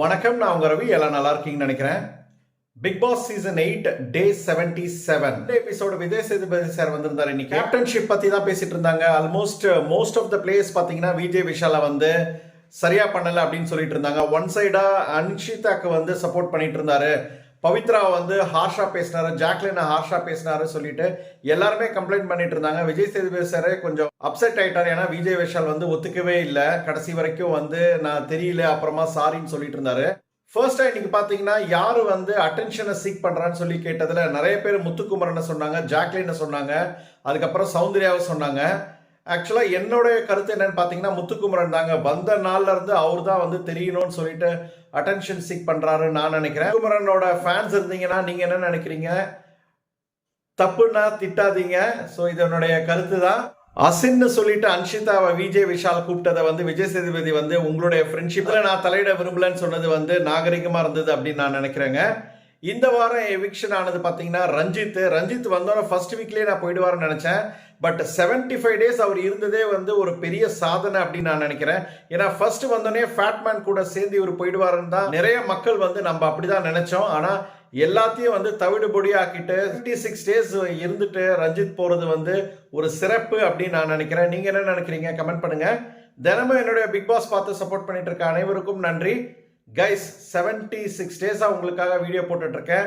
வணக்கம் நான் உங்க ரவி. எல்லாம் நல்லா இருக்கீங்கன்னு நினைக்கிறேன். Bigg Boss season eight day seventy seven episode Vijay Sethupathi sir வந்திருந்தார் இன்னைக்கு. கேப்டன்ஷிப் பத்தி தான் பேசிட்டு இருந்தாங்க. Almost most of the players பாத்தீங்கன்னா விஜய் விஷால வந்து சரியா பண்ணல அப்படின்னு சொல்லிட்டு இருந்தாங்க. ஒன் சைடா அன்ஷிதாக்கு வந்து சப்போர்ட் பண்ணிட்டு இருந்தாரு. பவித்ரா வந்து ஹார்ஷா பேசினாரு ஜாக்லின் ஹார்ஷா பேசினாரு சொல்லிட்டு எல்லாருமே கம்ப்ளைண்ட் பண்ணிட்டு இருந்தாங்க. விஜய் சேதுபதி சார் கொஞ்சம் அப்செட் ஆயிட்டார். ஏன்னா விஜய் விஷால் வந்து ஒத்துக்கவே இல்லை. கடைசி வரைக்கும் வந்து நான் தெரியல அப்புறமா சாரின்னு சொல்லிட்டு இருந்தாரு. ஃபர்ஸ்ட்டாக இன்னைக்கு பார்த்தீங்கன்னா யாரு வந்து அட்டென்ஷனை சீக் பண்றான்னு சொல்லி கேட்டதுல நிறைய பேர் முத்துக்குமரனை சொன்னாங்க ஜாக்லினை சொன்னாங்க அதுக்கப்புறம் சௌந்தர்யாவை சொன்னாங்க. ஆக்சுவலாக என்னோட கருத்து என்னன்னு பார்த்தீங்கன்னா முத்துக்குமரன் தாங்க. வந்த நாள்ல இருந்து அவர் தான் வந்து தெரியணும்னு சொல்லிட்டு அட்டென்ஷன் சீக் பண்ணுறாருன்னு நான் நினைக்கிறேன். முத்துக்குமரனோட ஃபேன்ஸ் இருந்தீங்கன்னா நீங்கள் என்ன நினைக்கிறீங்க? தப்புன்னா திட்டாதீங்க. ஸோ இதனுடைய கருத்து தான். அசின்னு சொல்லிட்டு அன்ஷிதாவை விஜய் விஷால் கூப்பிட்டதை வந்து விஜய் சேதுபதி வந்து உங்களுடைய ஃப்ரெண்ட்ஷிப்பில் நான் தலையிட விரும்பலன்னு சொன்னது வந்து நாகரிகமாக இருந்தது அப்படின்னு நான் நினைக்கிறேங்க. இந்த வாரம் எவிக்ஷன் ஆனது பார்த்தீங்கன்னா ரஞ்சித் ரஞ்சித் வந்தோட ஃபர்ஸ்ட் வீக்லேயே நான் போயிடுவார்னு நினச்சேன். பட் 75 ஃபைவ் டேஸ் அவர் இருந்ததே வந்து ஒரு பெரிய சாதனை அப்படின்னு நான் நினைக்கிறேன். ஏன்னா ஃபர்ஸ்ட் வந்தோடனே ஃபேட்மேன் கூட சேர்ந்து இவர் போயிடுவாருன்னு தான் நிறைய மக்கள் வந்து நம்ம அப்படிதான் நினைச்சோம். ஆனால் எல்லாத்தையும் வந்து தவிடுபொடி ஆக்கிட்டு ஃபிஃப்டி சிக்ஸ் டேஸ் இருந்துட்டு ரஞ்சித் போகிறது வந்து ஒரு சிறப்பு அப்படின்னு நான் நினைக்கிறேன். நீங்கள் என்ன நினைக்கிறீங்க? கமெண்ட் பண்ணுங்கள் தினமும் என்னுடைய பிக் பாஸ் பார்த்து சப்போர்ட் பண்ணிட்டு இருக்க அனைவருக்கும் நன்றி. கைஸ் 76 சிக்ஸ் டேஸாக உங்களுக்காக வீடியோ போட்டுட்ருக்கேன்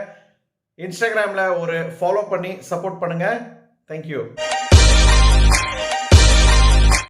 இன்ஸ்டாகிராமில் ஒரு ஃபாலோ பண்ணி சப்போர்ட் பண்ணுங்கள் தேங்க்யூ